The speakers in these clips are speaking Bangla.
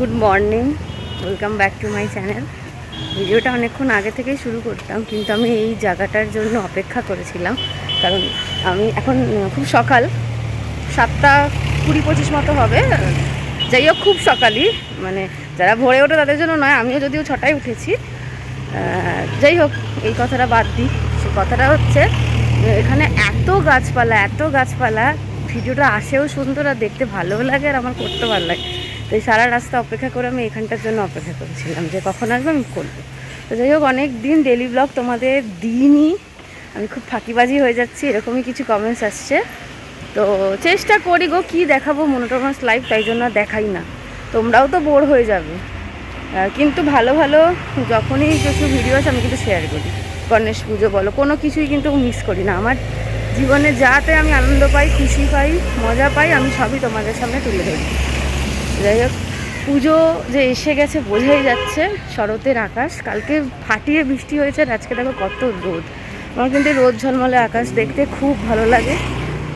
Good morning, welcome back to my channel. ভিডিওটা অনেকক্ষণ আগে থেকেই শুরু করতাম, কিন্তু আমি এই জায়গাটার জন্য অপেক্ষা করেছিলাম, কারণ আমি এখন খুব সকাল, সাতটা কুড়ি পঁচিশ মতো হবে। যাই হোক, খুব সকালই মানে যারা ভোরে ওঠে তাদের জন্য নয়, আমিও যদিও ছটায় উঠেছি। যাই হোক, এই কথাটা বাদ দিই, সে কথাটা হচ্ছে, এখানে এত গাছপালা এত গাছপালা, ভিডিওটা আসেও সুন্দর আর দেখতে ভালোও লাগে আর আমার করতে ভালো লাগে। তো এই সারা রাস্তা অপেক্ষা করে আমি এখানটার জন্য অপেক্ষা করেছিলাম যে কখন আসবে আমি করব। তো যাই হোক, অনেক দিন ডেলি ব্লগ তোমাদের দিনই আমি খুব ফাঁকিবাজি হয়ে যাচ্ছি, এরকমই কিছু কমেন্টস আসছে। তো চেষ্টা করি গো, কী দেখাবো? মনোটোমাস লাইভ তাই জন্য দেখাই না। তোমরাও তো বোর হয়ে যাবে। কিন্তু ভালো ভালো যখনই কিছু ভিডিও আছে আমি কিন্তু শেয়ার করি। গণেশ পুজো বলো, কোনো কিছুই কিন্তু মিস করি না। আমার জীবনে যাতে আমি আনন্দ পাই, খুশি পাই, মজা পাই, আমি সবই তোমাদের সামনে তুলে ধরি। যাই হোক, পুজো যে এসে গেছে বোঝাই যাচ্ছে শরতের আকাশ। কালকে ফাটিয়ে বৃষ্টি হয়েছে আর আজকে দেখো কত রোদ। আমার কিন্তু রোদ ঝলমলে আকাশ দেখতে খুব ভালো লাগে,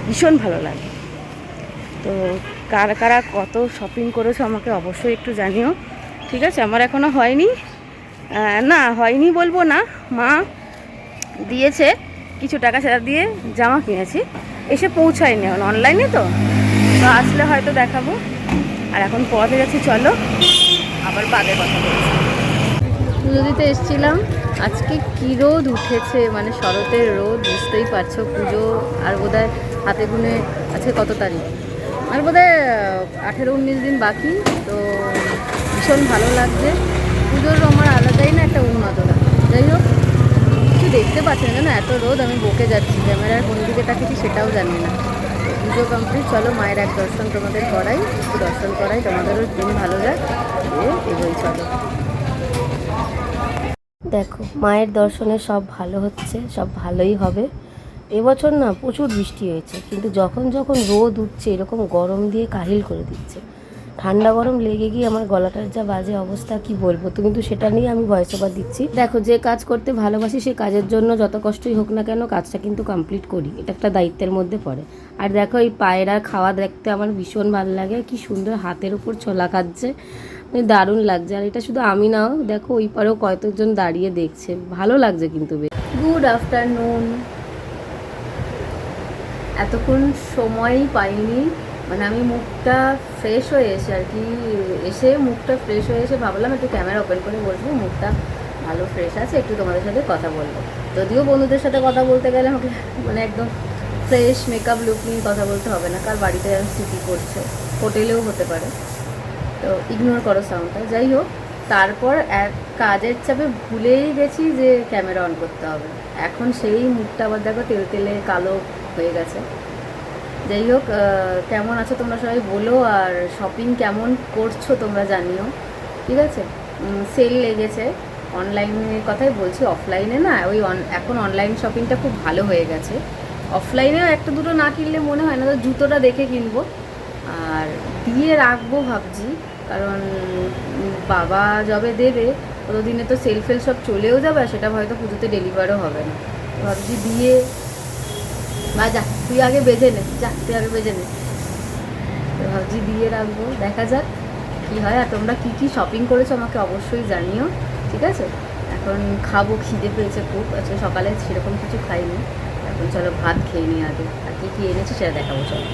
ভীষণ ভালো লাগে। তো কারা কারা কত শপিং করেছ আমাকে অবশ্যই একটু জানিও। ঠিক আছে, আমার এখনও হয়নি। না, হয়নি বলব না। মা দিয়েছে কিছু টাকা সেটা দিয়ে জামা কিনেছি। এসে পৌঁছায়নি এখন অনলাইনে তো। তো আসলে হয়তো দেখাবো। আর এখন পথে যাচ্ছি, চলো আবার বাদে কথা বলছি। পুজো দিতে এসেছিলাম। আজকে কী রোদ উঠেছে? মানে শরতের রোদ, বুঝতেই পারছ, পুজো আর বোধহয় হাতে গুনে আজকে কত তারিখ? আর বোধহয় আঠেরো উনিশ দিন বাকি, তো ভীষণ ভালো লাগছে। পুজোর আমার আলাদাই না একটা উন্মাদনা। যাই হোক, কিছু দেখতে পাচ্ছি না জানো এত রোদ আমি বকে যাচ্ছি। ক্যামেরার কোন দিকে তাকিয়েছি সেটাও জানি না। পুজো কমপ্লিট চলো মায়ের এক দর্শন তোমাদের করাই দর্শন করাই তোমাদেরও দিন ভালো যাক। এগোই, চলো। দেখো, মায়ের দর্শনে সব ভালো হচ্ছে, সব ভালোই হবে। এবছর না প্রচুর বৃষ্টি হয়েছে, কিন্তু যখন যখন রোদ উঠছে, এরকম গরম দিয়ে কাহিল করে দিচ্ছে। ঠান্ডা গরম লেগে গিয়ে আমার গলাটার যা বাজে অবস্থা, কি বলব? তো সেটা নিয়ে আমি ভয়েস ওভার দিচ্ছি। দেখো, যে কাজ করতে ভালোবাসি সেই কাজের জন্য যত কষ্টই হোক না কেন কাজটা কিন্তু কমপ্লিট করি। এটা একটা দায়িত্বের মধ্যে পড়ে। আর দেখো, এই পায়রার খাওয়া দেখতে আমার ভীষণ ভালো লাগে। কি সুন্দর হাতের উপর ছোলা খাচ্ছে। মানে দারুণ লাগছে। আর এটা শুধু আমি নাও দেখো, ওই পারেও কয়েকজন দাঁড়িয়ে দেখছে। ভালো লাগছে কিন্তু গুড আফটারনুন এতক্ষণ সময়ই পাইনি। মানে আমি মুখটা ফ্রেশ হয়ে এসে আর কি, এসে মুখটা ফ্রেশ হয়ে এসে ভাবলাম একটু ক্যামেরা ওপেন করে বসবো, মুখটা ভালো ফ্রেশ আছে, একটু তোমাদের সাথে কথা বলব। যদিও বন্ধুদের সাথে কথা বলতে গেলে আমাকে মানে একদম ফ্রেশ মেকআপ লুক নিয়ে কথা বলতে হবে না, কার বাড়িতে স্মৃতি করছে, হোটেলেও হতে পারে। তো ইগনোর করো সাউন্ডটা যাই হোক, তারপর এক কাজের চাপে ভুলেই গেছি যে ক্যামেরা অন করতে হবে। এখন সেই মুখটা আবার দেখো তেল তেলে কালো হয়ে গেছে। যাই হোক কেমন আছো তোমরা সবাই বলো, আর শপিং কেমন করছ তোমরা জানিও, ঠিক আছে? সেল লেগেছে। অনলাইনের কথাই বলছি অফলাইনে না, ওই এখন অনলাইন শপিংটা খুব ভালো হয়ে গেছে। অফলাইনেও একটা দুটো না কিনলে মনে হয় না, তো জুতোটা দেখে কিনবো। আর দিয়ে রাখব ভাবছি, কারণ বাবা যবে দেবে ততদিনে তো সেল ফেল সব চলেও যাবে সেটা হয়তো পুজোতে ডেলিভারও হবে না। ভাবছি দিয়ে বা যা, তুই আগে বেজে নে, যা, তুই আগে বেজে নে। তো ভাবছি দিয়ে রাখব, দেখা যাক কী হয়। আর তোমরা কী কী শপিং করেছ আমাকে অবশ্যই জানিও, ঠিক আছে? এখন খাব, খিদে পেয়েছে খুব, আজকে সকালে সেরকম কিছু খাইনি। এখন চলো ভাত খেয়ে নিই আগে। আর কী কী এনেছি সেটা দেখাবো, চলো।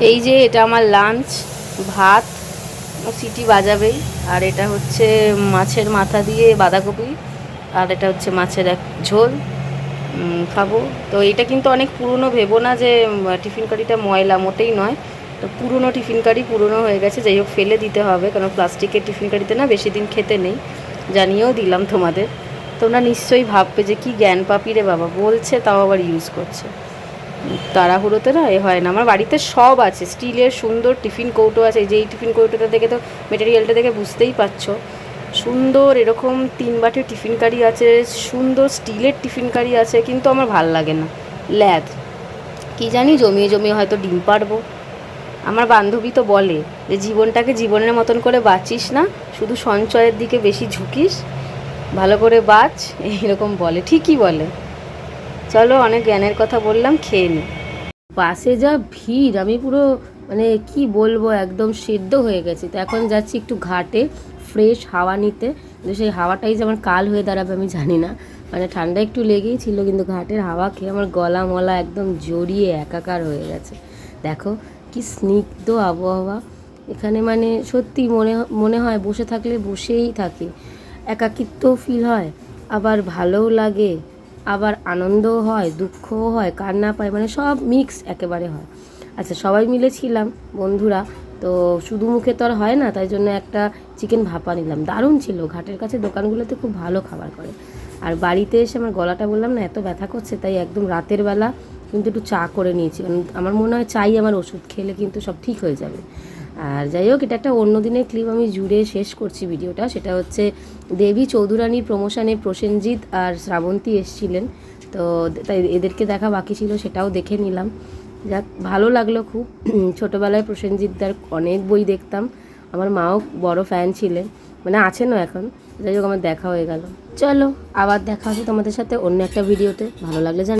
এই যে এটা আমার লাঞ্চ ভাত সিটি বাজাবেই। আর এটা হচ্ছে মাছের মাথা দিয়ে বাঁধাকপি, আর এটা হচ্ছে মাছের এক ঝোল। খাব। তো এটা কিন্তু অনেক পুরনো ভেবো না যে টিফিন কারিটা ময়লা, মোটেই নয়। তো পুরনো টিফিন কারি পুরনো হয়ে গেছে, যাই হোক ফেলে দিতে হবে কারণ প্লাস্টিকের টিফিন কারিতে না বেশি দিন খেতে নেই। জানিয়েও দিলাম তোমাদের। তোমরা নিশ্চয়ই ভাববে যে, কি জ্ঞান পাপি রে বাবা, বলছে তাও আবার ইউজ করছে। তাড়াহুড়োতে না এ হয় না। আমার বাড়িতে সব আছে, স্টিলের সুন্দর টিফিন কৌটো আছে। এই যে এই টিফিন কৌটোটা দেখে তো মেটেরিয়ালটা দেখে বুঝতেই পারছ। সুন্দর এরকম তিন বাটির টিফিন কারি আছে, সুন্দর স্টিলের টিফিন কারি আছে, কিন্তু আমার ভালো লাগে না। ল্যাদ। কি জানি জমিয়ে জমিয়ে হয়তো ডিম পারব। আমার বান্ধবী তো বলে যে, জীবনটাকে জীবনের মতন করে বাঁচিস না, শুধু সঞ্চয়ের দিকে বেশি ঝুঁকিস, ভালো করে বাঁচ, এইরকম বলে। ঠিকই বলে। চলো অনেক জ্ঞানের কথা বললাম, খেয়ে নি। বাসে যা ভিড়, আমি পুরো মানে কি বলব, একদম সেদ্ধ হয়ে গেছি। তো এখন যাচ্ছি একটু ঘাটে ফ্রেশ হাওয়া নিতে। কিন্তু সেই হাওয়াটাই যে আমার কাল হয়ে দাঁড়াবে, আমি জানি না। মানে ঠান্ডা একটু লেগেই ছিল, কিন্তু ঘাটের হাওয়া খেয়ে আমার গলা মলা একদম জড়িয়ে একাকার হয়ে গেছে। দেখো কি স্নিগ্ধ আবহাওয়া। এখানে মানে সত্যি মনে মনে হয় বসে থাকলে বসেই থাকি। একাকিত্ব ফিল হয়, আবার ভালোও লাগে। আবার আনন্দও হয়, দুঃখও হয় কান্না পায় মানে সব মিক্স একেবারে হয়। আচ্ছা সবাই মিলে ছিলাম, বন্ধুরা, তো শুধু মুখে তো আর হয় না, তাই জন্য একটা চিকেন ভাপা নিলাম। দারুণ ছিল, ঘাটের কাছে দোকানগুলোতে খুব ভালো খাবার করে। আর বাড়িতে এসে আমার গলাটা বললাম না, এত ব্যথা করছে, তাই একদম রাতের বেলা কিন্তু একটু চা করে নিয়েছি। আমার মনে হয় চাই আমার ওষুধ খেলে কিন্তু সব ঠিক হয়ে যাবে। আর যাই হোক, এটা একটা অন্য দিনের ক্লিপ আমি জুড়ে শেষ করছি ভিডিওটা। সেটা হচ্ছে দেবী চৌধুরানীর প্রমোশনে প্রসেনজিৎ আর শ্রাবন্তী এসছিলেন। তো তাই এদেরকে দেখা বাকি ছিল, সেটাও দেখে নিলাম। যাক, ভালো লাগল খুব। ছোটোবেলায় প্রসেনজিৎদার অনেক বই দেখতাম। আমার মাও বড় ফ্যান ছিলেন। মানে আছেনও এখন। যাই হোক, আমার দেখা হয়ে গেল। চলো, আবার দেখা হবে তোমাদের সাথে অন্য একটা ভিডিওতে। ভালো লাগলে জান